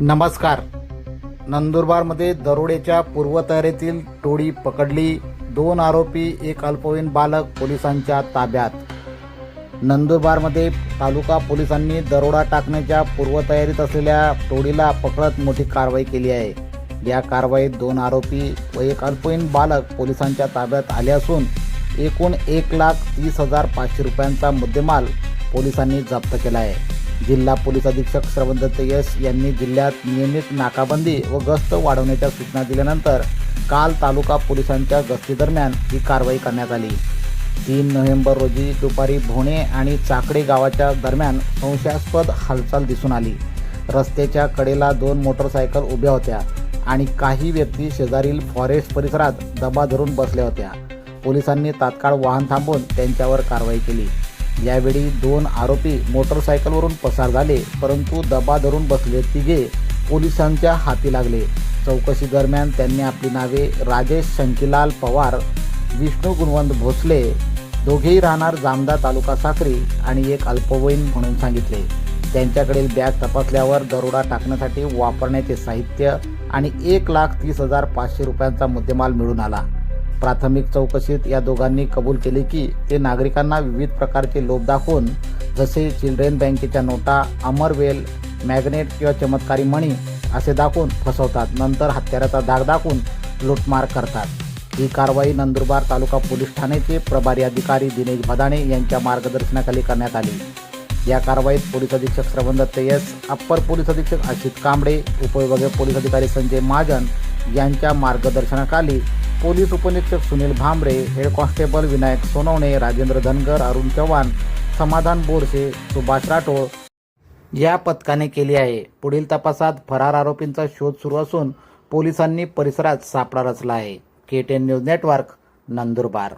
नमस्कार. नंदुरबारमध्ये दरोड्याच्या पूर्वतयारीतील टोळी पकडली. दोन आरोपी एक अल्पवयीन बालक पोलिसांच्या ताब्यात. नंदुरबारमध्ये तालुका पोलिसांनी दरोडा टाकण्याच्या पूर्वतयारीत असलेल्या टोळीला पकडत मोठी कारवाई केली आहे. या कारवाईत दोन आरोपी व एक अल्पवयीन बालक पोलिसांच्या ताब्यात आले असून एकूण एक लाख तीस हजार पाचशे रुपयांचा मुद्देमाल पोलिसांनी जप्त केला आहे. जिल्हा पोलीस अधीक्षक श्रवणदत्त यश यांनी जिल्ह्यात नियमित नाकाबंदी व गस्त वाढवण्याच्या सूचना दिल्यानंतर काल तालुका पोलिसांच्या गस्तीदरम्यान ही कारवाई करण्यात आली. तीन नोव्हेंबर रोजी दुपारी भोणे आणि चाकडे गावाच्या दरम्यान संशयास्पद हालचाल दिसून आली. रस्त्याच्या कडेला दोन मोटरसायकल उभ्या होत्या आणि काही व्यक्ती शेजारील फॉरेस्ट परिसरात दबा धरून बसल्या होत्या. पोलिसांनी तात्काळ वाहन थांबवून त्यांच्यावर कारवाई केली. यावेळी दोन आरोपी मोटरसायकलवरून पसार झाले परंतु दबा धरून बसले तिघे पोलिसांच्या हाती लागले. चौकशी दरम्यान त्यांनी आपली नावे राजेश शंकीलाल पवार विष्णू गुणवंत भोसले दोघेही राहणार जामदा तालुका साखरी आणि एक अल्पवयीन म्हणून सांगितले. त्यांच्याकडील बॅग तपासल्यावर दरोडा टाकण्यासाठी वापरण्याचे साहित्य आणि एक लाख तीस हजार पाचशे रुपयांचा मुद्देमाल मिळून आला. प्राथमिक चौकशीत या दोघांनी कबूल केले की ते नागरिकांना विविध प्रकारचे लोभ दाखवून जसे चिल्ड्रेन बँकेच्या नोटा अमरवेल मॅग्नेट किंवा चमत्कारी मणी असे दाखवून फसवतात. नंतर हत्याराचा धाक दाखवून लूटमार करतात. ही कारवाई नंदुरबार तालुका पोलीस ठाण्याचे प्रभारी अधिकारी दिनेश भदाणे यांच्या मार्गदर्शनाखाली करण्यात आली. या कारवाईत पोलीस अधीक्षक श्रवणदत्त एस अप्पर पोलीस अधीक्षक अशित कांबळे उपविभागीय पोलीस अधिकारी संजय महाजन यांच्या मार्गदर्शनाखाली पोलीस उपनिरीक्षक सुनील भांबरे हेड कॉन्स्टेबल विनायक सोनवणे राजेंद्र धनगर अरुण चव्हाण समाधान बोरसे सुभाष राठोड या पथकाने केली आहे. पुढील तपासात फरार आरोपींचा शोध सुरू असून पोलिसांनी परिसरात सापळा रचला आहे. K ten news network Nandurbar.